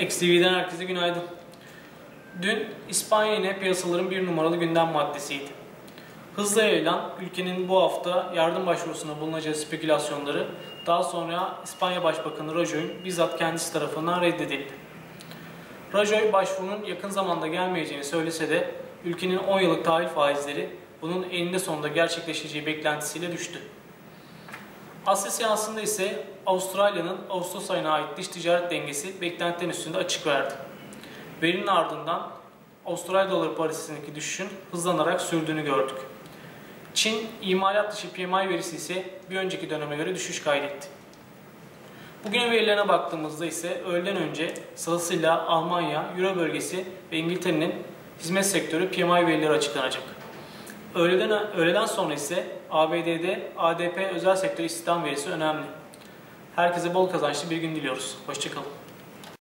XTV'den herkese günaydın. Dün İspanya yine piyasaların bir numaralı gündem maddesiydi. Hızla yayılan ülkenin bu hafta yardım başvurusuna bulunacağı spekülasyonları daha sonra İspanya Başbakanı Rajoy'un bizzat kendisi tarafından reddedildi. Rajoy başvurunun yakın zamanda gelmeyeceğini söylese de ülkenin 10 yıllık tahvil faizleri bunun eninde sonunda gerçekleşeceği beklentisiyle düştü. Asya seansında ise Avustralya'nın Ağustos ayına ait dış ticaret dengesi beklentilerin üstünde açık verdi. Verinin ardından Avustralya doları paritesindeki düşüşün hızlanarak sürdüğünü gördük. Çin imalat dışı PMI verisi ise bir önceki döneme göre düşüş kaydetti. Bugün verilerine baktığımızda ise öğleden önce sırasıyla Almanya, Euro bölgesi ve İngiltere'nin hizmet sektörü PMI verileri açıklanacak. Öğleden, öğleden sonra ise ABD'de ADP özel sektör istihdam verisi önemli. Herkese bol kazançlı bir gün diliyoruz. Hoşçakalın.